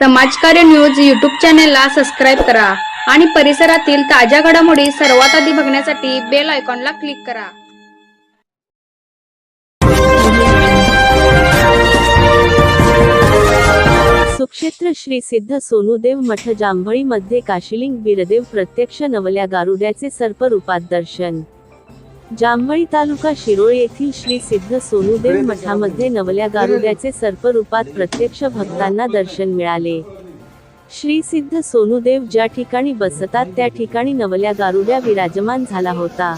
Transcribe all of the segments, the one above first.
समाजकार्य news YouTube चॅनेलला subscribe करा आणि परिसरातील ताज्या घडामोडी सर्वात आधी बघण्यासाठी बेल आयकॉनला क्लिक करा. सुक्षेत्र श्री सिद्ध सोनुदेव मठ जांभळी मध्ये काशिलिंग बिरदेव प्रत्यक्ष नवल्या गारुड्याचे सर्परूपात दर्शन जांभळी तालुका शिरोळ येथील श्री सिद्ध सोनुदेव मठामध्ये नवल्या गारुड्याचे सर्परूपात प्रत्यक्ष भक्तांना दर्शन मिळाले. श्री सिद्ध सोनुदेव ज्या ठिकाणी बसतात त्या ठिकाणी नवल्या गारुड्या विराजमान झाला होता.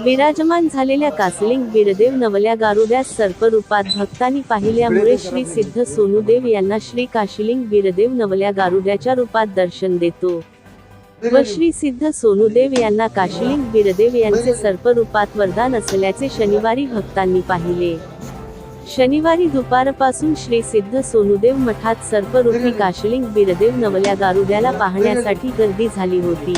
विराजमान झालेल्या कासलिंग बिरदेव नवल्या गारुड्यास सर्परूपात भक्तांनी पाहिल्यामुळे श्री सिद्ध सोनुदेव यांना श्री काशिलिंग बिरदेव नवल्या गारुड्याच्या रूपात दर्शन देतो. व श्री सिद्ध सोनुदेव यांना काशिलिंग बिरदेव यांचे सर्परूपात वरदान असल्याचे शनिवारी भक्तांनी पाहिले. शनिवारी दुपारपासून श्री सिद्ध सोनुदेव मठात सर्परूपी काशिलिंग बिरदेव नवल्या गारुड्याला पाहण्यासाठी गर्दी झाली होती.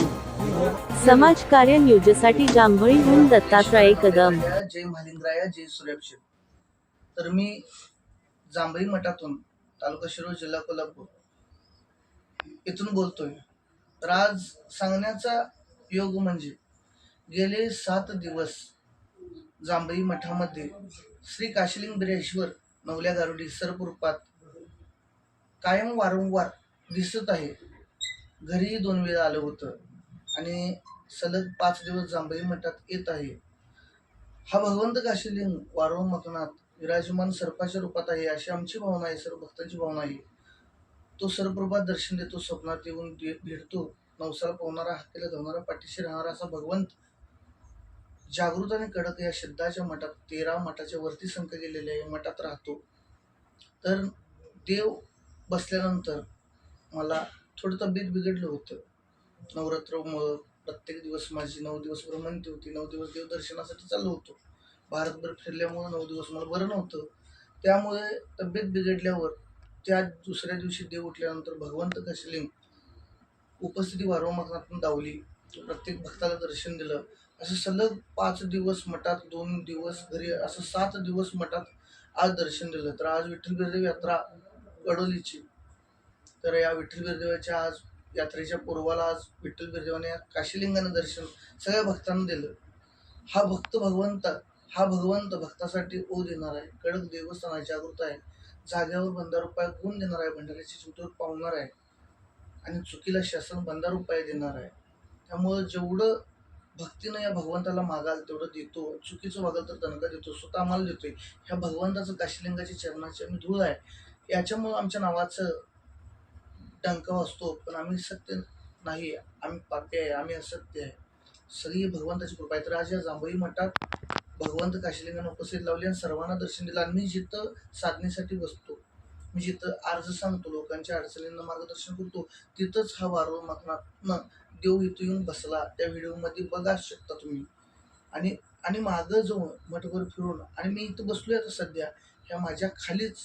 समाजकार्य न्यूजसाठी जांभळीहून दत्तात्रय कदम. जय महालिंगराया जय सूर्यक्षेप तर मी जांभळी मठातून तालुका शिरोळ जिल्हा कोल्हापूर इथून बोलतोय. तर आज सांगण्याचा योग म्हणजे गेले सात दिवस जांभई मठामध्ये श्री काशिलिंग बिरेश्वर नवल्या गारुडी सर्परूपात कायम वारंवार दिसत आहे. घरीही दोन वेळा आलं होतं आणि सलग पाच दिवस जांभई मठात येत आहे. हा भगवंत काशिलिंग वारव मकनात विराजमान सर्पाच्या रूपात आहे अशी आमची भावना आहे सर्व भक्तांची भावना आहे. तो सर्वरूपात दर्शन देतो स्वप्नात येऊन दे- भेटतो नवसाला पावणारा हत्तीला धावणारा पाठीशी राहणारा असा भगवंत. जागृत आणि कडक या शब्दाच्या मठात तेरा मठाच्या वरती संख्या गेलेल्या या मठात राहतो. तर देव बसल्यानंतर मला थोडं तब्येत बिघडलं होतं. नवरात्रमुळं प्रत्येक दिवस माझी नऊ दिवस भ्रमंती होती नऊ दिवस देवदर्शनासाठी चाललो होतो. भारतभर फिरल्यामुळं नऊ दिवस मला बरं नव्हतं. त्यामुळे तब्येत बिघडल्यावर त्या दुसऱ्या दिवशी देव उठल्यानंतर भगवंत कशलिंग उपस्थिती वारंवारातून दावली. प्रत्येक भक्ताला दर्शन दिलं. असं सलग पाच दिवस मठात दोन दिवस घरी असं सात दिवस मठात आज दर्शन दिलं. तर आज विठ्ठल बिरदेव यात्रा कडोलीची तर या विठ्ठल बिरदेवाच्या आज यात्रेच्या पूर्वाला आज विठ्ठल बिरदेवाने या काशीलिंगानं दर्शन सगळ्या भक्तांना दिलं. हा भक्त भगवंत हा भगवंत भक्तासाठी ओ देणार आहे. कडक देवस्थान जागृत आहे. जाग्यावर बंदा गुण देणार आहे? भंडाऱ्याची चिंतूर पावणार आहे. आणि चुकीला शासन बंदा उपाय देणार आहे. त्यामुळं जेवढं भक्तीनं या भगवंताला मागाल तेवढं देतो. चुकीचं वागाल तर दणका देतो. स्वतः आम्हाला देतोय. ह्या भगवंताचं काशीलिंगाची चरणाची आम्ही धूळ आहे. याच्यामुळं आमच्या नावाचं डंका असतो पण आम्ही सत्य नाही. आम्ही पापी आहे. आम्ही असत्य आहे. सगळी भगवंताची कृपा आहे. तर आज या जांभई मठात भगवंत काशीलिंगाने उपस्थित लावली आणि सर्वांना दर्शन दिलं. आणि मी जिथं साधनेसाठी बसतो मी जिथं अर्ज सांगतो लोकांच्या अडचणींना मार्गदर्शन करतो तिथंच हा वारव मकनातनं देव इथं येऊन बसला. त्या व्हिडिओमध्ये बघा शकता तुम्ही. आणि आणि मागं जाऊन मठभर फिरून आणि मी इथं बसलोय आता सध्या ह्या माझ्या खालीच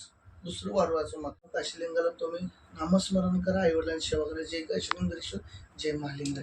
दुसरं वारवाचं मग काशीलिंगाला तुम्ही नामस्मरण करा. आईवडिलांची सेवा करा. जय काशिलिंगेश्वर जय महालिंग